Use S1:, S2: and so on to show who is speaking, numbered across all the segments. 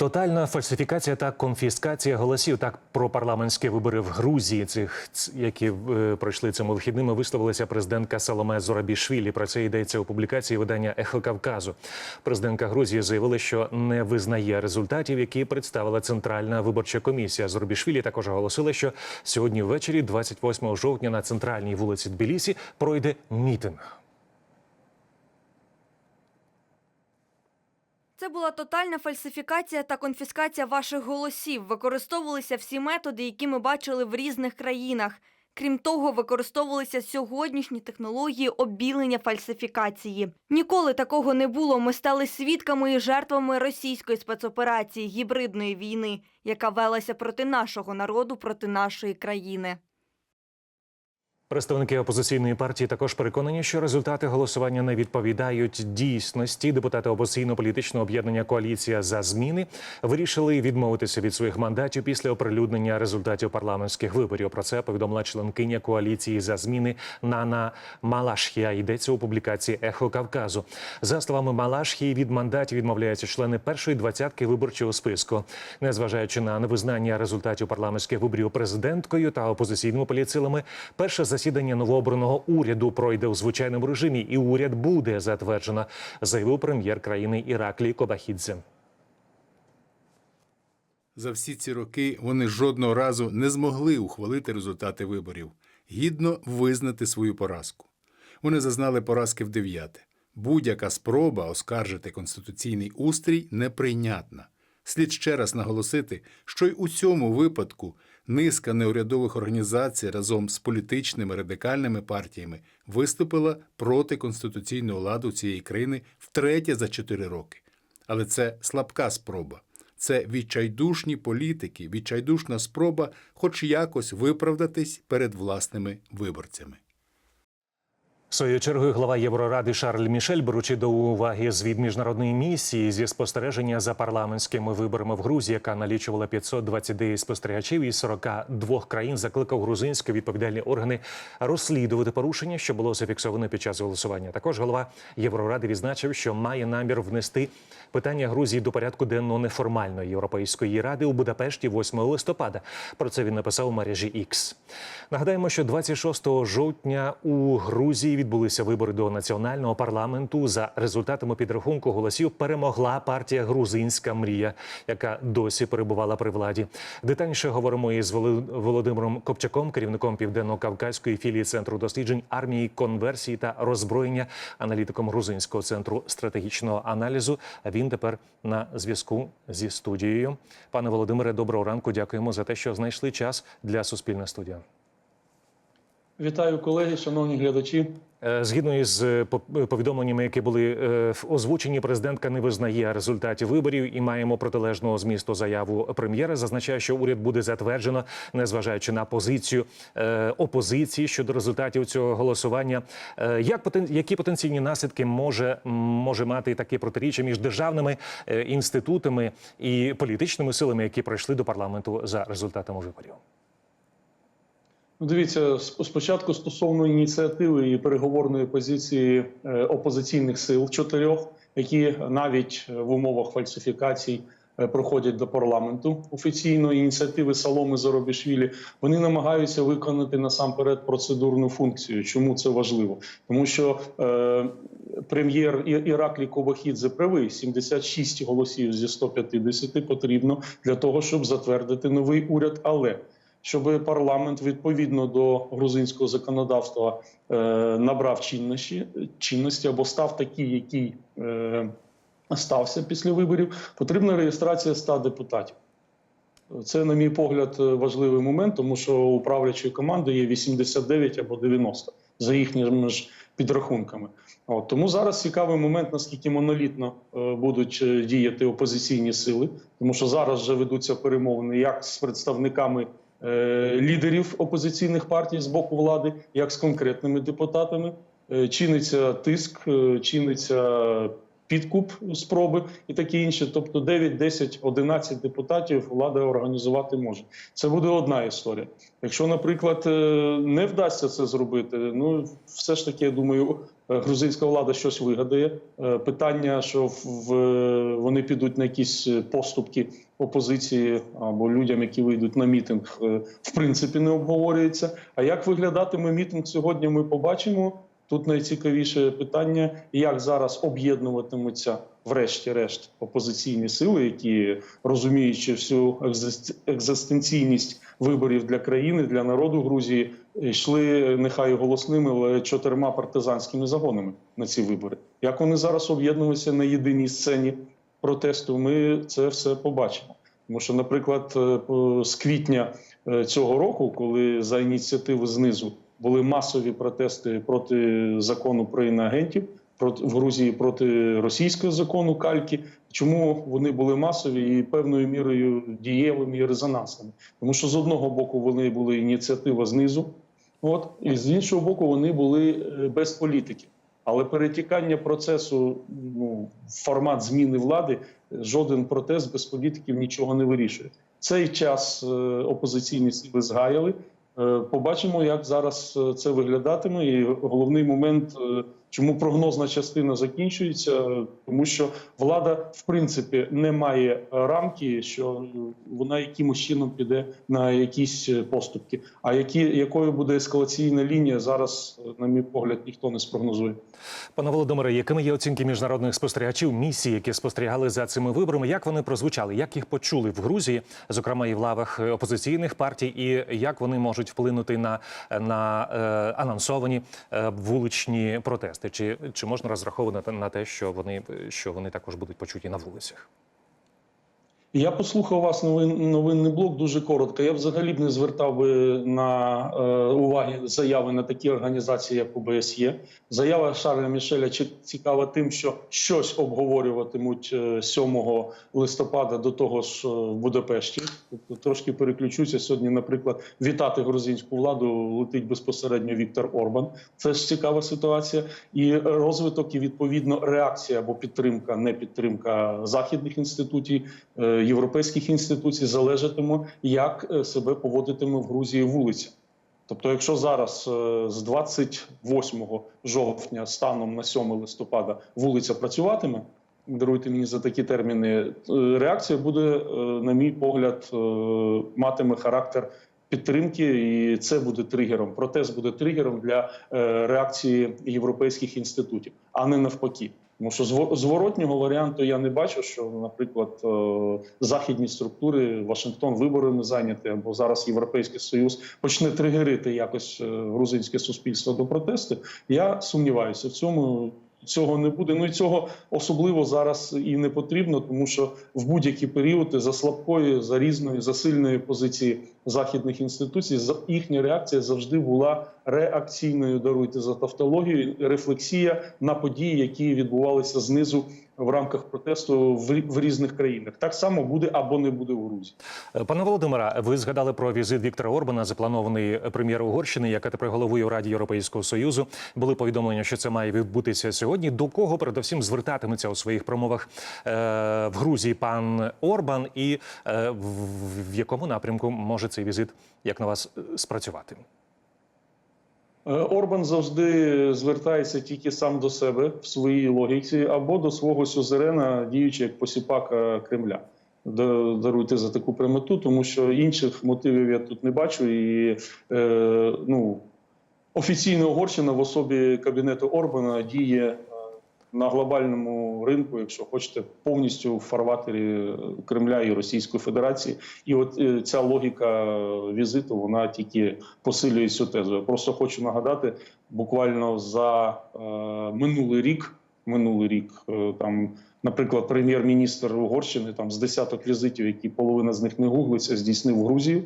S1: Тотальна фальсифікація та конфіскація голосів. Так про парламентські вибори в Грузії, цих які е, пройшли цими вихідними, висловилася президентка Саломе Зорабішвілі. Про це йдеться у публікації видання Ехо Кавказу. Президентка Грузії заявила, що не визнає результатів, які представила Центральна виборча комісія. Зорабішвілі також оголосила, що сьогодні ввечері, 28 жовтня, на центральній вулиці Тбілісі пройде мітинг.
S2: Це була тотальна фальсифікація та конфіскація ваших голосів. Використовувалися всі методи, які ми бачили в різних країнах. Крім того, використовувалися сьогоднішні технології обілення фальсифікації. Ніколи такого не було. Ми стали свідками і жертвами російської спецоперації гібридної війни, яка велася проти нашого народу, проти нашої країни.
S1: Представники опозиційної партії також переконані, що результати голосування не відповідають дійсності. Депутати опозиційно-політичного об'єднання Коаліція за зміни вирішили відмовитися від своїх мандатів після оприлюднення результатів парламентських виборів. Про це повідомила членкиня коаліції за зміни Нана Малашхія. Йдеться у публікації Ехо Кавказу. За словами Малашхії, від мандатів відмовляються члени першої двадцятки виборчого списку, незважаючи на невизнання результатів парламентських виборів президенткою та опозиційними політсилами. Перше засідання новообраного уряду пройде у звичайному режимі, і уряд буде затверджено, заявив прем'єр країни Іраклій Кобахідзе.
S3: За всі ці роки вони жодного разу не змогли ухвалити результати виборів, гідно визнати свою поразку. Вони зазнали поразки в дев'яте. Будь-яка спроба оскаржити конституційний устрій неприйнятна. Слід ще раз наголосити, що й у цьому випадку низка неурядових організацій разом з політичними радикальними партіями виступила проти конституційного ладу цієї країни втретє за чотири роки. Але це слабка спроба. Це відчайдушні політики, відчайдушна спроба хоч якось виправдатись перед власними виборцями.
S1: Своєю чергою глава Євроради Шарль Мішель, беручи до уваги звіт міжнародної місії зі спостереження за парламентськими виборами в Грузії, яка налічувала 529 спостерігачів із 42 країн, закликав грузинські відповідальні органи розслідувати порушення, що було зафіксовано під час голосування. Також голова Євроради відзначив, що має намір внести питання Грузії до порядку денного неформальної європейської ради у Будапешті 8 листопада. Про це він написав у мережі X. Нагадаємо, що 26 жовтня у Грузії відбулися вибори до національного парламенту. За результатами підрахунку голосів перемогла партія Грузинська мрія, яка досі перебувала при владі. Детальніше говоримо із Володимиром Копчаком, керівником південно-кавказької філії центру досліджень армії, конверсії та роззброєння, аналітиком грузинського центру стратегічного аналізу. Він тепер на зв'язку зі студією. Пане Володимире, доброго ранку. Дякуємо за те, що знайшли час для суспільна студія.
S4: Вітаю колеги, шановні глядачі.
S1: Е, Згідно із е, по- повідомленнями, які були е, озвучені, президентка не визнає результатів виборів і маємо протилежного змісту заяву прем'єра. Зазначає, що уряд буде затверджено, незважаючи на позицію опозиції щодо результатів цього голосування. Як які потенційні наслідки може може мати таке протиріччя між державними інститутами і політичними силами, які пройшли до парламенту за результатами виборів?
S4: Ну, Дивіться, сп- спочатку стосовно ініціативи і переговорної позиції е, опозиційних сил чотирьох, які навіть е, в умовах фальсифікацій е, проходять до парламенту офіційно ініціативи Саломи Зоробішвілі, вони намагаються виконати насамперед процедурну функцію. Чому це важливо? Тому що е, прем'єр Іраклі Кобахідзе правий 76 голосів зі 150 потрібно для того, щоб затвердити новий уряд. Але щоб парламент відповідно до грузинського законодавства е, набрав чинності, чинності або став такий, який е, стався після виборів, потрібна реєстрація 100 депутатів. Це, на мій погляд, важливий момент, тому що у правлячої команди є 89 або 90 за їхніми ж підрахунками. От тому зараз цікавий момент, наскільки монолітно е, будуть е, діяти опозиційні сили, тому що зараз вже ведуться перемовини як з представниками е, лідерів опозиційних партій з боку влади, як з конкретними депутатами. Е, чиниться тиск, е, чиниться підкуп спроби і таке інше. Тобто 9, 10, 11 депутатів влада організувати може. Це буде одна історія. Якщо, наприклад, е, не вдасться це зробити, ну все ж таки, я думаю, е, грузинська влада щось вигадає. Е, Питання, що вони підуть на якісь е, поступки опозиції або людям, які вийдуть на мітинг, е, в принципі не обговорюється. А як виглядатиме мітинг сьогодні? Ми побачимо. Тут найцікавіше питання, як зараз об'єднуватимуться, врешті-решт, опозиційні сили, які розуміючи всю екзистенційність виборів для країни, для народу Грузії, йшли нехай голосними, але чотирма партизанськими загонами на ці вибори. Як вони зараз об'єднуються на єдиній сцені протесту? Ми це все побачимо. Тому що, наприклад, е, з квітня е, цього року, коли за ініціативи знизу були масові протести проти закону про іноагентів, проти в Грузії проти російського закону кальки. Чому вони були масові і певною мірою дієвими і резонансними? Тому що з одного боку вони були ініціатива знизу, от і з іншого боку, вони були е, без політики. Але перетікання процесу ну, формат зміни влади жоден протест без політиків нічого не вирішує. Цей час е, опозиційні сили згаяли. Е, Побачимо, як зараз е, це виглядатиме. І головний момент, е, чому прогнозна частина закінчується, тому що влада, в принципі, не має рамки, що вона якимось чином піде на якісь поступки. А які якою буде ескалаційна лінія, зараз, на мій погляд, ніхто не спрогнозує.
S1: Пане Володимире, якими є оцінки міжнародних спостерігачів місії, які спостерігали за цими виборами? Як вони прозвучали? Як їх почули в Грузії, зокрема і в лавах опозиційних партій, і як вони можуть вплинути на, на е, анонсовані е, вуличні протести? Чи, чи можна розраховувати на те, що вони що вони також будуть почуті на вулицях?
S4: Я послухав вас новин, новинний блок дуже коротко. Я взагалі б не звертав би на е, уваги заяви на такі організації, як ОБСЄ. Заява Шарля Мішеля цікава тим, що щось обговорюватимуть е, 7 листопада до того ж е, в Будапешті. Тобто трошки переключуся сьогодні. Наприклад, вітати грузинську владу летить безпосередньо Віктор Орбан. Це ж цікава ситуація. І розвиток, і відповідно реакція або підтримка, не підтримка західних інститутів, е, європейських інституцій залежатиме, як е, себе поводитиме в Грузії вулиця. Тобто, якщо зараз е, з 28 жовтня станом на 7 листопада вулиця працюватиме, даруйте мені за такі терміни, е, реакція буде, на мій погляд, матиме характер підтримки, і це буде тригером. Протест буде тригером для реакції європейських інститутів, а не навпаки. Тому що зворотнього варіанту я не бачу, що, наприклад, е, західні структури Вашингтон виборами зайняті, або зараз Європейський Союз почне тригерити якось е, грузинське суспільство до протесту. Я сумніваюся в цьому. Цього не буде. Ну і цього особливо зараз і не потрібно, тому що в будь-які періоди за слабкою, за різною, за сильною позиції західних інституцій їхня реакція завжди була реакційною. Даруйте за тавтологію, рефлексія на події, які відбувалися знизу в рамках протесту в, в різних країнах. Так само буде або не буде в Грузії.
S1: Е, Пане Володимире, ви згадали про візит Віктора Орбана, запланований прем'єр Угорщини, яка тепер головує Раді Європейського союзу. Були повідомлення, що це має відбутися сьогодні. До кого передусім звертатиметься у своїх промовах е, в Грузії пан Орбан, і е, в, в якому напрямку може цей візит, як на вас, е, спрацювати?
S4: Е, Орбан завжди звертається тільки сам до себе в своїй логіці або до свого сюзерена, діючи як посіпака Кремля. Даруйте за таку прямоту, тому що інших мотивів я тут не бачу. І е, ну, офіційна Угорщина в особі кабінету Орбана діє на глобальному ринку, якщо хочете, повністю в фарватері Кремля і Російської Федерації. І от е, ця логіка візиту вона тільки посилює цю тезу. Я просто хочу нагадати, буквально за е, минулий рік, минулий рік е, там. Наприклад, прем'єр-міністр Угорщини там з десяток візитів, які половина з них не гуглиться, здійснив Грузію,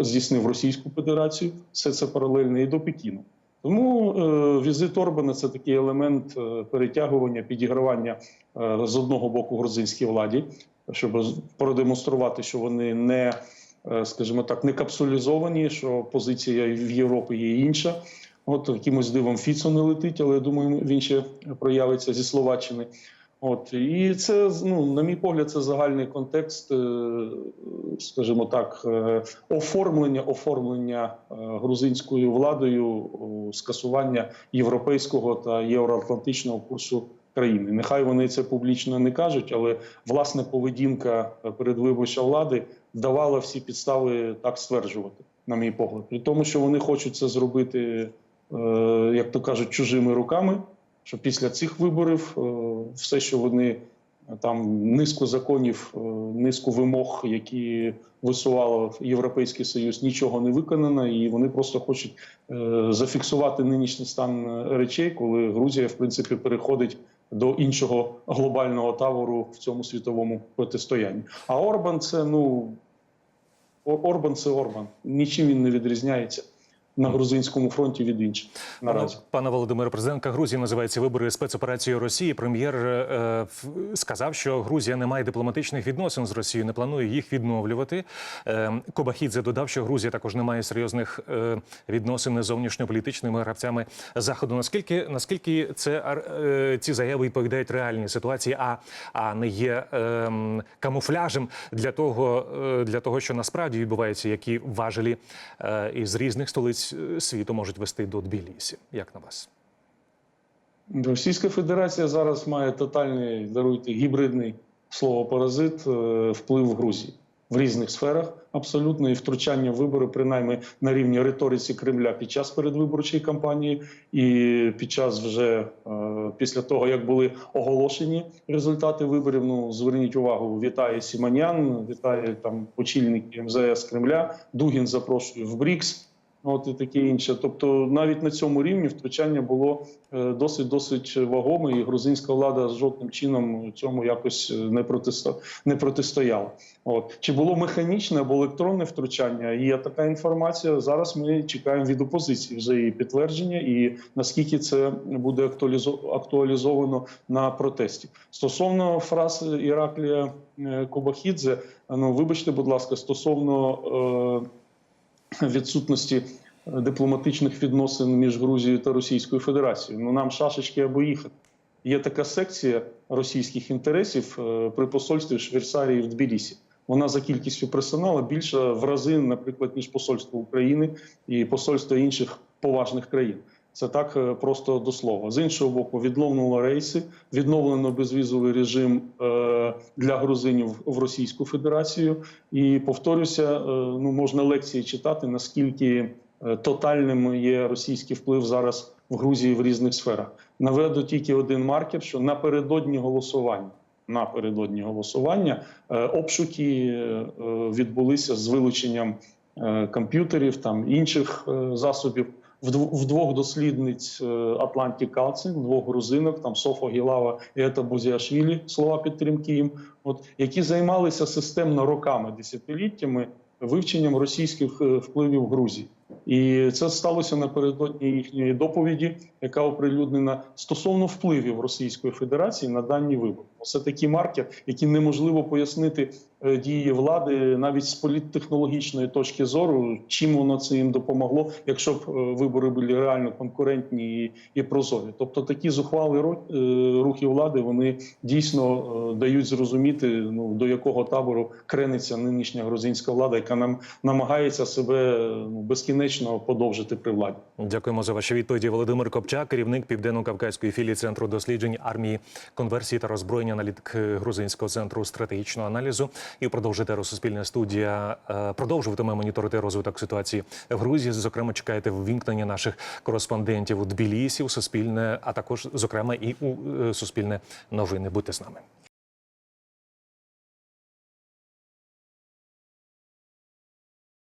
S4: здійснив Російську Федерацію. Все це паралельно і до Пекіну. Тому е, візит Орбана це такий елемент е, перетягування, підігравання е, з одного боку грузинській владі, щоб продемонструвати, що вони не, скажімо так, не капсулізовані, що позиція в Європі є інша. От якимось дивом Фіцо не летить, але я думаю, він ще проявиться зі Словаччини. От і це ну, на мій погляд, це загальний контекст, е, скажімо так, е, оформлення оформлення е, грузинською владою скасування європейського та євроатлантичного курсу країни. Нехай вони це публічно не кажуть, але власне поведінка передвиборча влади давала всі підстави так стверджувати, на мій погляд. При тому, що вони хочуть це зробити, як то кажуть, чужими руками. Що після цих виборів е, все, що вони е, там низку законів, е, низку вимог, які висувало Європейський Союз, нічого не виконано, і вони просто хочуть зафіксувати нинішній стан речей, коли Грузія, в принципі, переходить до іншого глобального табору в цьому світовому протистоянні. А Орбан це ну Орбан це Орбан. Нічим він не відрізняється на грузинському фронті від інших наразі.
S1: Пане Володимире, президентка Грузії називає ці вибори спецоперацією Росії. Прем'єр е, сказав, що Грузія не має дипломатичних відносин з Росією, не планує їх відновлювати. Е, Кобахідзе додав, що Грузія також не має серйозних е, відносин з зовнішньополітичними гравцями заходу. Наскільки наскільки це е, ці заяви відповідають реальній ситуації, а, а не є е, камуфляжем для того, е, для того, що насправді відбувається, які важелі е, із різних столиць світу можуть вести до Тбілісі. Як на вас?
S4: Російська Федерація зараз має тотальний, даруйте, гібридний слово паразит е, вплив в Грузії в різних сферах абсолютно і втручання в вибори, принаймні на рівні риториці Кремля під час передвиборчої кампанії, і під час вже е, після того, як були оголошені результати виборів. Ну зверніть увагу, вітає Сіманян, вітає там очільник МЗС Кремля. Дугін запрошує в БРІКС. От і таке інше. Тобто, навіть на цьому рівні втручання було е, досить досить вагоме, і грузинська влада жодним чином цьому якось е, не протисто не протистояла. От чи було механічне або електронне втручання? Є така інформація. Зараз ми чекаємо від опозиції вже її підтвердження, і наскільки це буде актуалізо- актуалізовано на протесті. Стосовно фраз Іраклія е, Кобахідзе, ну вибачте, будь ласка, стосовно. Е, відсутності дипломатичних відносин між Грузією та Російською Федерацією. Ну нам шашечки або їхати. Є така секція російських інтересів е, при посольстві Швейцарії в Тбілісі. Вона за кількістю персоналу більша в рази, наприклад, ніж посольство України і посольство інших поважних країн. Це так е, просто до слова. З іншого боку, відновлено рейси, відновлено безвізовий режим е, для грузинів в Російську Федерацію. І повторюся, е, ну можна лекції читати, наскільки тотальним є російський вплив зараз в Грузії в різних сферах. Наведу тільки один маркер, що напередодні голосування. Напередодні голосування обшуки відбулися з вилученням комп'ютерів там інших засобів. Вдв- двох дослідниць Атланті Atlantic двох грузинок, там Софо Гілава і Ета Бузіашвілі, слова підтримки їм, от які займалися системно роками, десятиліттями вивченням російських е, впливів Грузії. І це сталося напередодні їхньої доповіді, яка оприлюднена стосовно впливів Російської Федерації на дані вибори. Це такий маркер, який неможливо пояснити е, дії влади навіть з політтехнологічної точки зору, чим воно це їм допомогло, якщо б е, вибори були реально конкурентні і, прозорі. Тобто такі зухвалі ро- е, рухи влади вони дійсно дають зрозуміти, ну до якого табору крениться нинішня грузинська влада, яка нам намагається себе ну, безкінечно подовжити при владі.
S1: Дякуємо за ваші відповіді. Володимир Копчак, керівник південно-кавказької філії центру досліджень армії конверсії та роззброєння аналітик грузинського центру стратегічного аналізу. І продовжите Суспільна студія е, продовжуватиме моніторити розвиток ситуації в Грузії. Зокрема, чекаєте ввімкнення наших кореспондентів у Тбілісі, у Суспільне, а також зокрема і у е, Суспільне новини. Будьте з нами.